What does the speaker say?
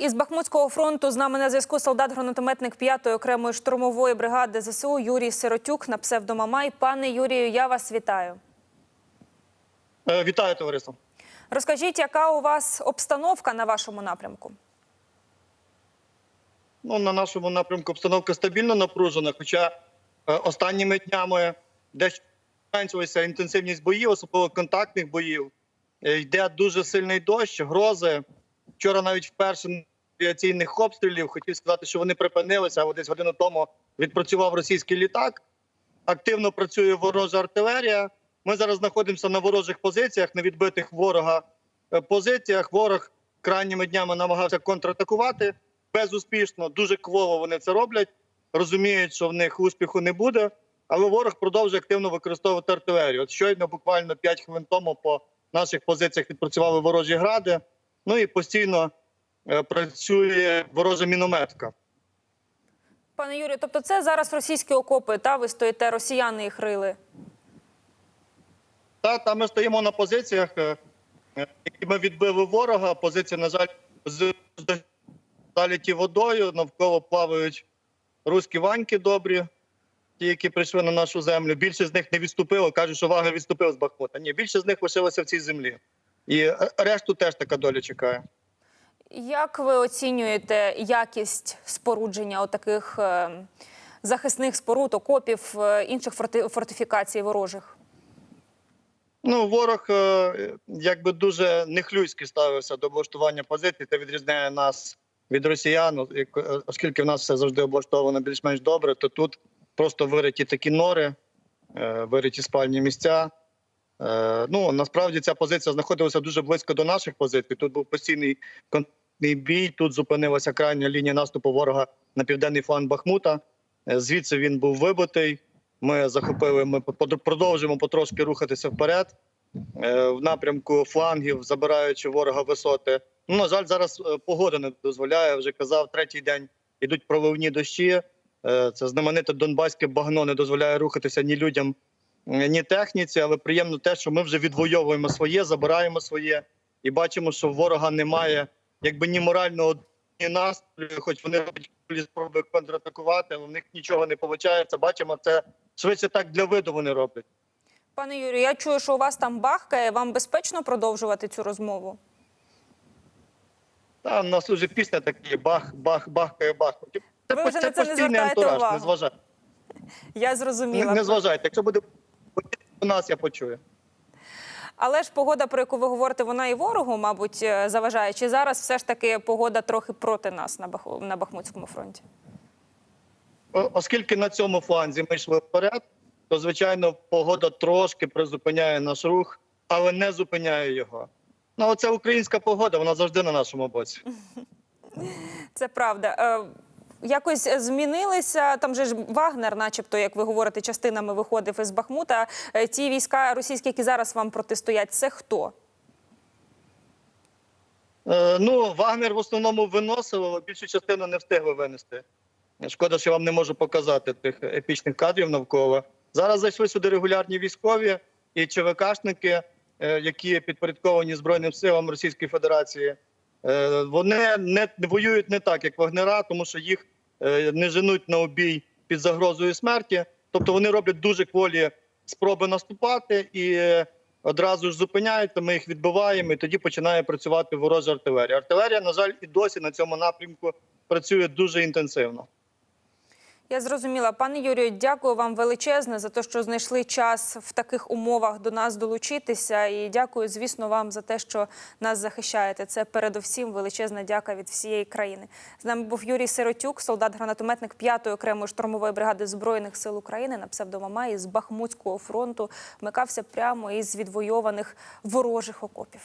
Із Бахмутського фронту з нами на зв'язку солдат-гранатометник 5-ї окремої штурмової бригади ЗСУ Юрій Сиротюк на псевдомамай. Пане Юрію, я вас вітаю. Е, Вітаю, товариство. Розкажіть, яка у вас обстановка на вашому напрямку? Ну, на нашому напрямку обстановка стабільно напружена, хоча е, останніми днями дещо зменшилася інтенсивність боїв, особливо контактних боїв. Е, Йде дуже сильний дощ, грози. Вчора навіть вперше авіаційних обстрілів хотів сказати, що вони припинилися, а десь годину тому відпрацював російський літак. Активно працює ворожа артилерія. Ми зараз знаходимося на ворожих позиціях, на відбитих ворога е, позиціях. Ворог крайніми днями намагався контратакувати безуспішно. Дуже квово вони це роблять. Розуміють, що в них успіху не буде, але ворог продовжує активно використовувати артилерію. От щойно, буквально 5 хвилин тому, по наших позиціях відпрацювали ворожі гради. Ну і постійно працює ворожа мінометка. Пане Юрію, тобто це зараз російські окопи, та ви стоїте, росіяни їх рили. Та там ми стоїмо на позиціях, е, е, які ми відбили ворога. Позиції, на жаль, заліті водою. Навколо плавають руські ваньки добрі, ті, які прийшли на нашу землю. Більшість з них не відступило. кажуть, що Вагнер відступив з Бахмута. Ні, більшість з них лишилося в цій землі. І е, решту теж така доля чекає. Як ви оцінюєте якість спорудження отаких е, захисних споруд, окопів, е, інших фортифікацій ворожих? Ну, ворог е, якби дуже нехлюйськи ставився до облаштування позицій та відрізняє нас від росіян, оскільки в нас все завжди облаштовано більш-менш добре, то тут просто вириті такі нори, вириті спальні місця. Е, Ну насправді ця позиція знаходилася дуже близько до наших позицій. Тут був постійний контактний бій. Тут зупинилася крайня лінія наступу ворога на південний фланг Бахмута. Е, Звідси він був вибитий. Ми захопили. Ми продовжуємо потрошки рухатися вперед е, в напрямку флангів, забираючи ворога висоти. Ну на жаль, зараз погода не дозволяє. Вже казав, третій день ідуть проливні дощі. Це знамените донбаське багно не дозволяє рухатися ні людям, ні техніці. Але приємно те, що ми вже відвоюємо своє, забираємо своє і бачимо, що ворога немає якби ні морального ні настрою, хоч вони роблять спроби контратакувати, але в них нічого не виходить. Бачимо, це швидше так для виду вони роблять. Пане Юрію, я чую, що у вас там бахкає. Вам безпечно продовжувати цю розмову? Та в нас уже пісня така бах, бах, бахкає, бах. Це, Ви вже на це не звертаєте антураж, увагу. не зважайте. Я Не, зрозуміла. не зважайте. Якщо буде у нас, я почую. Але ж погода, про яку ви говорите, вона і ворогу, мабуть, е, заважає. Чи зараз все ж таки погода трохи проти нас на Бах... на Бахмутському фронті? О- Оскільки на цьому фланзі ми йшли вперед, то звичайно погода трошки призупиняє наш рух, але не зупиняє його. Ну, оце українська погода, вона завжди на нашому боці. Це правда. Е, Якось змінилися там же ж Вагнер, начебто, як ви говорите, частинами виходив із Бахмута. Е, Ті війська російські, які зараз вам протистоять, це хто? Е, ну, Вагнер в основному виносив, але більшу частину не встигли винести. Шкода, що вам не можу показати тих епічних кадрів навколо. Зараз зайшли сюди регулярні військові і ЧВКшники, е, які підпорядковані Збройним силам Російської Федерації. Е, Вони не воюють не так, як Вагнера, тому що їх е, не женуть на обій під загрозою смерті. Тобто вони роблять дуже кволі спроби наступати і е, одразу ж зупиняються. Ми їх відбиваємо, і тоді починає працювати ворожа артилерія. Артилерія, на жаль, і досі на цьому напрямку працює дуже інтенсивно. Я зрозуміла, пане Юрію, дякую вам величезне за те, що знайшли час в таких умовах до нас долучитися. І дякую, звісно, вам за те, що нас захищаєте. Це передовсім величезна дяка від всієї країни. З нами був Юрій Сиротюк, солдат-гранатометник 5-ї окремої штурмової бригади збройних сил України на псевдомамаї з Бахмутського фронту. Вмикався прямо із відвойованих ворожих окопів.